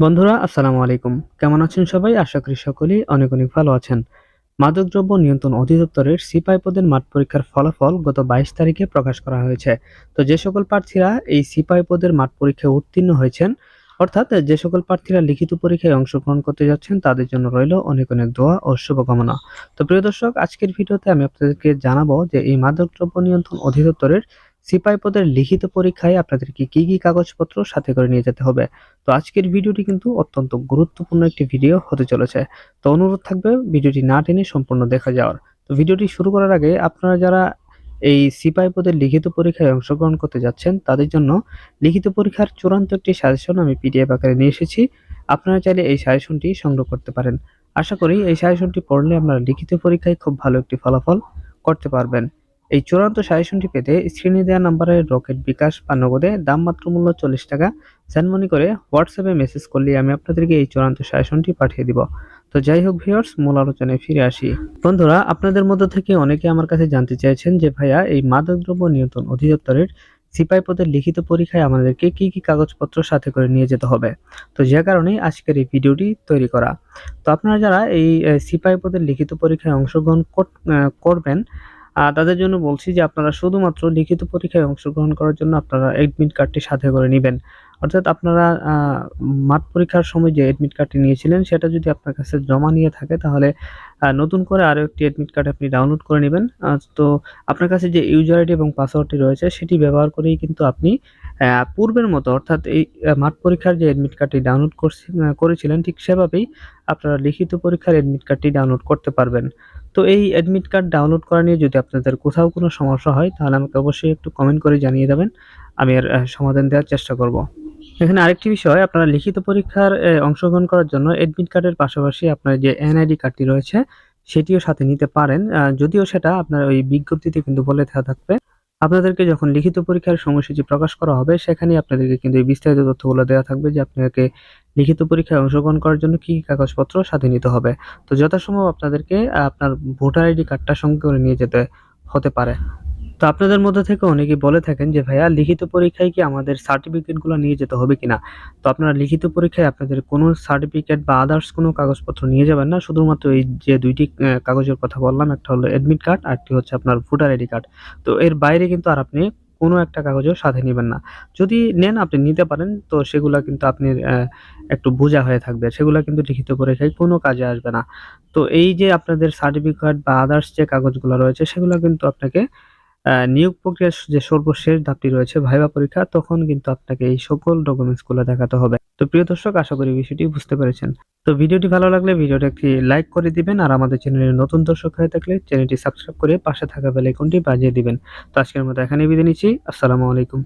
বন্ধুরা, আসসালামু আলাইকুম। কেমন আছেন সবাই? আশা করি সকলেই অনেক অনেক ভালো আছেন। মাদকদ্রব্য নিয়ন্ত্রণ অধিদপ্তরের সিপাই পদের মাঠ পরীক্ষার ফলাফল গত বাইশ তারিখে প্রকাশ করা হয়েছে। তো যে সকল প্রার্থীরা এই সিপাই পদের মাঠ পরীক্ষায় উত্তীর্ণ হয়েছেন, অর্থাৎ যে সকল প্রার্থীরা লিখিত পরীক্ষায় অংশগ্রহণ করতে যাচ্ছেন, তাদের জন্য রইল অনেক অনেক দোয়া ও শুভকামনা। তো প্রিয় দর্শক, আজকের ভিডিওতে আমি আপনাদেরকে জানাব যে এই মাদকদ্রব্য নিয়ন্ত্রণ অধিদপ্তরের সিপাই পদের লিখিত পরীক্ষায় আপনাদেরকে কি কি কাগজপত্র সাথে করে নিয়ে যেতে হবে? তো আজকের ভিডিওটি কিন্তু অত্যন্ত গুরুত্বপূর্ণ একটি ভিডিও হতে চলেছে। তো অনুরোধ থাকবে ভিডিওটি না টেনে সম্পূর্ণ দেখা যাওয়ার। তো ভিডিওটি শুরু করার আগে আপনারা যারা এই সিপাই পদের লিখিত পরীক্ষায় অংশগ্রহণ করতে যাচ্ছেন, তাদের জন্য লিখিত পরীক্ষার চূড়ান্ত একটি সাজেশন আমি পিডিএফ আকারে নিয়ে এসেছি। আপনারা চাইলে এই সাজেশনটি সংগ্রহ করতে পারেন। আশা করি এই সাজেশনটি পড়লে আপনারা লিখিত পরীক্ষায় খুব ভালো একটি ফলাফল করতে পারবেন। এই চূড়ান্ত সাজেশনটি পেতে স্ক্রিনে দেওয়া নাম্বারে রকেট বিকাশ বা নগদে দাম মাত্র মূল্য চল্লিশ টাকা সেন্ড করে হোয়াটসঅ্যাপে মেসেজ করলে আমি আপনাদেরকে এই চূড়ান্ত সাজেশনটি পাঠিয়ে দিব। তো যাই হোক ভিউয়ার্স মূল আলোচনায় ফিরে আসি। বন্ধুরা, আপনাদের মধ্য থেকে অনেকে আমার কাছে জানতে চাইছেন যে ভাইয়া, এই মাদকদ্রব্য নিয়ন্ত্রণ অধিদপ্তরের সিপাই পদের লিখিত পরীক্ষায় আমাদেরকে কি কি কাগজপত্র সাথে করে নিয়ে যেতে হবে? তো যে কারণেই আজকের এই ভিডিওটি তৈরি করা। তো আপনারা যারা এই সিপাই পদের লিখিত পরীক্ষায় অংশগ্রহণ কর- করবেন তাদের জন্য বলছি যে আপনারা শুধুমাত্র লিখিত পরীক্ষায় অংশগ্রহণ করার জন্য আপনারা এডমিট কার্ডটি সাথে করে নেবেন। অর্থাৎ আপনারা মাঠ পরীক্ষার সময় যে অ্যাডমিট কার্ডটি নিয়েছিলেন, সেটা যদি আপনার কাছে জমা নিয়ে থাকে, তাহলে নতুন করে আরও একটি অ্যাডমিট কার্ড আপনি ডাউনলোড করে নেবেন। তো আপনার কাছে যে ইউজার আইডি এবং পাসওয়ার্ডটি রয়েছে, সেটি ব্যবহার করেই কিন্তু আপনি পূর্বের মতো, অর্থাৎ এই মাঠ পরীক্ষার যে অ্যাডমিট কার্ডটি ডাউনলোড করেছিলেন, ঠিক সেভাবেই আপনারা লিখিত পরীক্ষার অ্যাডমিট কার্ডটি ডাউনলোড করতে পারবেন। তো এই অ্যাডমিট কার্ড ডাউনলোড করা নিয়ে যদি আপনাদের কোথাও কোনো সমস্যা হয়, তাহলে আমাকে অবশ্যই একটু কমেন্ট করে জানিয়ে দেবেন। আমি এর সমাধান দেওয়ার চেষ্টা করব। এখানে আরেকটি বিষয়, আপনারা লিখিত পরীক্ষার অংশগ্রহণ করার জন্য অ্যাডমিট কার্ডের পাশাপাশি আপনার যে এনআইডি কার্ডটি রয়েছে, সেটিও সাথে নিতে পারেন। যদিও সেটা আপনার ওই বিজ্ঞপ্তিতে কিন্তু বলে থাকবে। আপনাদেরকে যখন লিখিত পরীক্ষার সময়সূচি প্রকাশ করা হবে, সেখানেই আপনাদেরকে কিন্তু এই বিস্তারিত তথ্যগুলো দেওয়া থাকবে যে আপনাকে লিখিত পরীক্ষায় অংশগ্রহণ করার জন্য কী কি কাগজপত্র সাথে নিতে হবে। তো যথাসম্ভব আপনাদেরকে আপনার ভোটার আইডি কার্ডটা সঙ্গে করে নিয়ে যেতে হতে পারে। তো আপনাদের মধ্যে থেকে অনেকেই বলে থাকেন যে, ভাইয়া, লিখিত পরীক্ষায় কি আমাদের সার্টিফিকেটগুলো নিয়ে যেতে হবে কিনা? তো আপনারা লিখিত পরীক্ষায় আপনাদের কোনো সার্টিফিকেট বা আদার্স কোনো কাগজপত্র নিয়ে যাবেন না। শুধুমাত্র এই যে দুইটি কাগজের কথা বললাম, একটা হলো অ্যাডমিট কার্ড আরটি হচ্ছে আপনার ভোটার আইডি কার্ড তো এর বাইরে কিন্তু আর আপনি কোনো একটা কাগজও সাথে নেবেন না। যদি নেন, আপনি নিতে পারেন, তো সেগুলা কিন্তু আপনি একটু বোঝা হয়ে থাকবে। সেগুলো কিন্তু লিখিত পরীক্ষায় কোনো কাজে আসবে না। তো এই যে আপনাদের সার্টিফিকেট বা আদার্স যে কাগজগুলো রয়েছে, সেগুলো কিন্তু আপনাকে নিয়োগ প্রক্রিয়ার যে সর্বশেষ ধাপটি রয়েছে ভাইবা পরীক্ষা, তখন কিন্তু আপনাকে এই সকল ডকুমেন্টসগুলো দেখাতে হবে। তো প্রিয় দর্শক, আশা করি বিষয়টি বুঝতে পেরেছেন। তো ভিডিওটি ভালো লাগলে ভিডিওটি একটি লাইক করে দিবেন আর আমাদের চ্যানেলের নতুন দর্শক হয়ে থাকলে চ্যানেলটি সাবস্ক্রাইব করে পাশে থাকা বেলাইকনটি বাজিয়ে দিবেন। তো আজকের মতো এখানেই বিদায় নিচ্ছি। আসসালামু আলাইকুম।